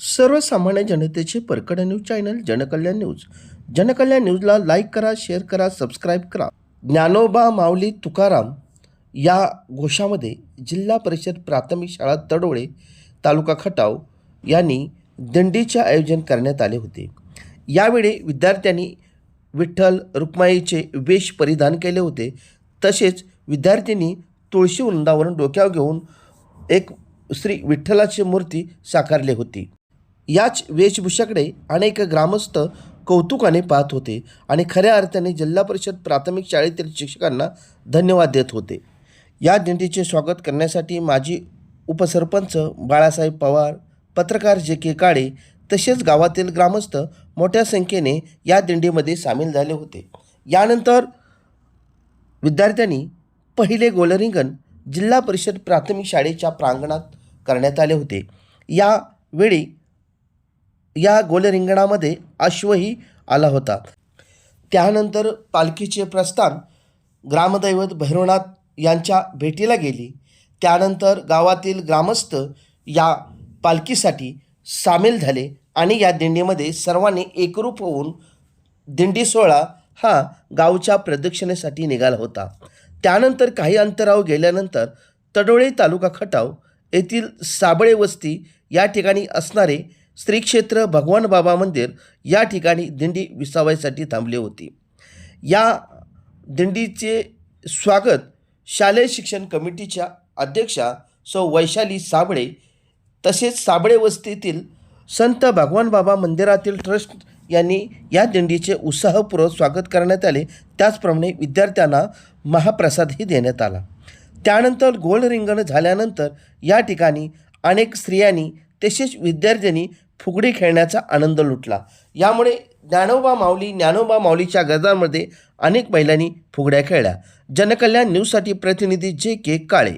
सर्वसामान्य जनतेचे परकडे news channel Jankalyan news. Jankalyan न्यूजला लाईक करा शेअर करा सबस्क्राईब करा. ज्ञानोबा माऊली तुकाराम या घोषामध्ये जिल्हा परिषद प्राथमिक शाळा तडोळे तालुका खटाव यांनी दिंडीचे आयोजन करण्यात आले होते. यावेळी विद्यार्थ्यांनी विठ्ठल रुक्माईचे वेश परिधान केले होते. तसेच विद्यार्थ्यांनी तुळशी वृंदावन डोक्यावर घेऊन एक श्री विठ्ठलाची मूर्ती साकारली होती. याच वेशभूषाकडे अनेक ग्रामस्थ कौतुकाने पाहत होते आणि खऱ्या अर्थाने जिल्हा परिषद प्राथमिक शाळेतील शिक्षकांना धन्यवाद देत होते. या दिंडीचे स्वागत करण्यासाठी माजी उपसरपंच बाळासाहेब पवार पत्रकार जे के काळे तसेच गावातील ग्रामस्थ मोठ्या संख्येने या दिंडीमध्ये सामील झाले होते. यानंतर विद्यार्थ्यांनी पहिले गोलरिंगण जिल्हा परिषद प्राथमिक शाळेच्या प्रांगणात करण्यात आले होते. यावेळी या गोलरिंगणामध्ये अश्वही आला होता. त्यानंतर पालखीचे प्रस्थान ग्रामदैवत भैरवनाथ यांच्या भेटीला गेली. त्यानंतर गावातील ग्रामस्थ या पालखीसाठी सामील झाले आणि या दिंडीमध्ये सर्वांनी एकरूप होऊन दिंडी सोहळा हा गावच्या प्रदक्षिणेसाठी निघाला होता. त्यानंतर काही अंतरावर गेल्यानंतर तडोळे तालुका खटाव येथील साबळे वस्ती या ठिकाणी असणारे श्री क्षेत्र भगवान बाबा मंदिर या ठिकाणी दिंडी विसावायसाठी थांबली होती. या दिंडीचे स्वागत शालेय शिक्षण कमिटीच्या अध्यक्षा सौ वैशाली साबळे तसेच साबळे वस्तीतील संत भगवान बाबा मंदिरातील ट्रस्ट यांनी या दिंडीचे उत्साहपूर्वक स्वागत करण्यात आले. त्याचप्रमाणे विद्यार्थ्यांना महाप्रसादही देण्यात आला. त्यानंतर गोल रिंगण झाल्यानंतर या ठिकाणी अनेक स्त्रियांनी तसेच विद्यार्थ्यांनी फुगडी खेळण्याचा आनंद लुटला. यामुळे ज्ञानोबा माऊली ज्ञानोबा माऊलीच्या गरजांमध्ये अनेक महिलांनी फुगड्या खेळल्या. जनकल्याण न्यूजसाठी प्रतिनिधी जे के काळे.